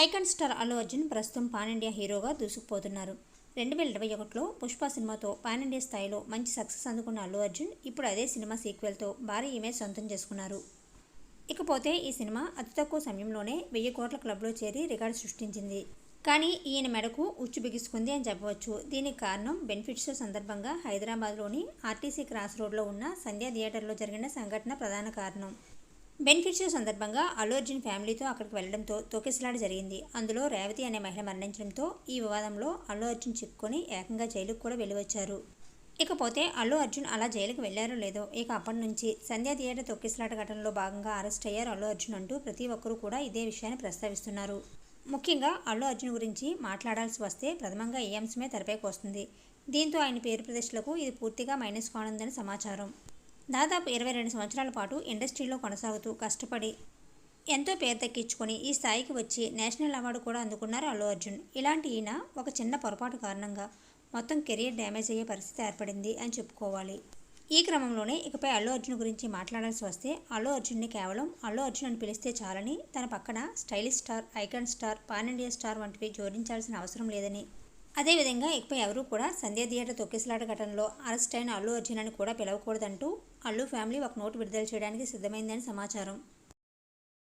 Icon star Allu Arjun ప్రస్తుతం pan India హీరోగా దూసుకుపోతున్నారు. రెండు వేల ఇరవై ఒకటిలో పుష్ప సినిమాతో పాన్ ఇండియా స్థాయిలో మంచి సక్సెస్ అందుకున్న అల్లు అర్జున్ ఇప్పుడు అదే సినిమా సీక్వెల్తో భారీ ఇమేజ్ సొంతం చేసుకున్నారు. ఇకపోతే ఈ సినిమా అతి తక్కువ సమయంలోనే వెయ్యి కోట్ల క్లబ్లో చేరి రికార్డు సృష్టించింది. కానీ ఈయన మెడకు ఉచ్చు బిగుసుకుంది అని చెప్పవచ్చు. దీనికి కారణం బెనిఫిట్స్ సందర్భంగా హైదరాబాద్లోని ఆర్టీసీ క్రాస్ రోడ్లో ఉన్న సంధ్యా థియేటర్లో జరిగిన సంఘటన ప్రధాన కారణం. బెనిఫిట్స్ సందర్భంగా అల్లు అర్జున్ ఫ్యామిలీతో అక్కడికి వెళ్ళడంతో తొక్కిసలాట జరిగింది. అందులో రేవతి అనే మహిళ మరణించడంతో ఈ వివాదంలో అల్లు అర్జున్ చిక్కుకొని ఏకంగా జైలుకు కూడా వెళ్ళివచ్చారు. ఇకపోతే అల్లు అర్జున్ అలా జైలుకు వెళ్ళారో లేదో ఇక అప్పటి నుంచి సంధ్యా థియేటర్ తొక్కిసలాట ఘటనలో భాగంగా అరెస్ట్ అయ్యారు అల్లు అర్జున్ అంటూ ప్రతి ఒక్కరూ కూడా ఇదే విషయాన్ని ప్రస్తావిస్తున్నారు. ముఖ్యంగా అల్లు అర్జున్ గురించి మాట్లాడాల్సి వస్తే ప్రథమంగా ఈ అంశమే తెరపైకి వస్తుంది. దీంతో ఆయన పేరు ప్రతిష్టలకు ఇది పూర్తిగా మైనస్ కానుందని సమాచారం. దాదాపు ఇరవై రెండు సంవత్సరాల పాటు ఇండస్ట్రీలో కొనసాగుతూ కష్టపడి ఎంతో పేరు దక్కించుకొని ఈ స్థాయికి వచ్చి నేషనల్ అవార్డు కూడా అందుకున్నారు అల్లు అర్జున్. ఇలాంటి ఈయన ఒక చిన్న పొరపాటు కారణంగా మొత్తం కెరియర్ డ్యామేజ్ అయ్యే పరిస్థితి ఏర్పడింది అని చెప్పుకోవాలి. ఈ క్రమంలోనే ఇకపై అల్లు అర్జున్ గురించి మాట్లాడాల్సి వస్తే అల్లు అర్జున్ని కేవలం అల్లు అర్జున్ అని పిలిస్తే చాలని తన పక్కన stylish star icon star pan India star వంటివి జోడించాల్సిన అవసరం లేదని అదేవిధంగా ఇకపై ఎవరూ కూడా సంధ్య థియేటర్ తొక్కిసలాట ఘటనలో అరెస్ట్ అయిన అల్లు అర్జున్ అని కూడా పిలవకూడదంటూ అల్లు ఫ్యామిలీ ఒక నోటు విడుదల చేయడానికి సిద్ధమైందని సమాచారం.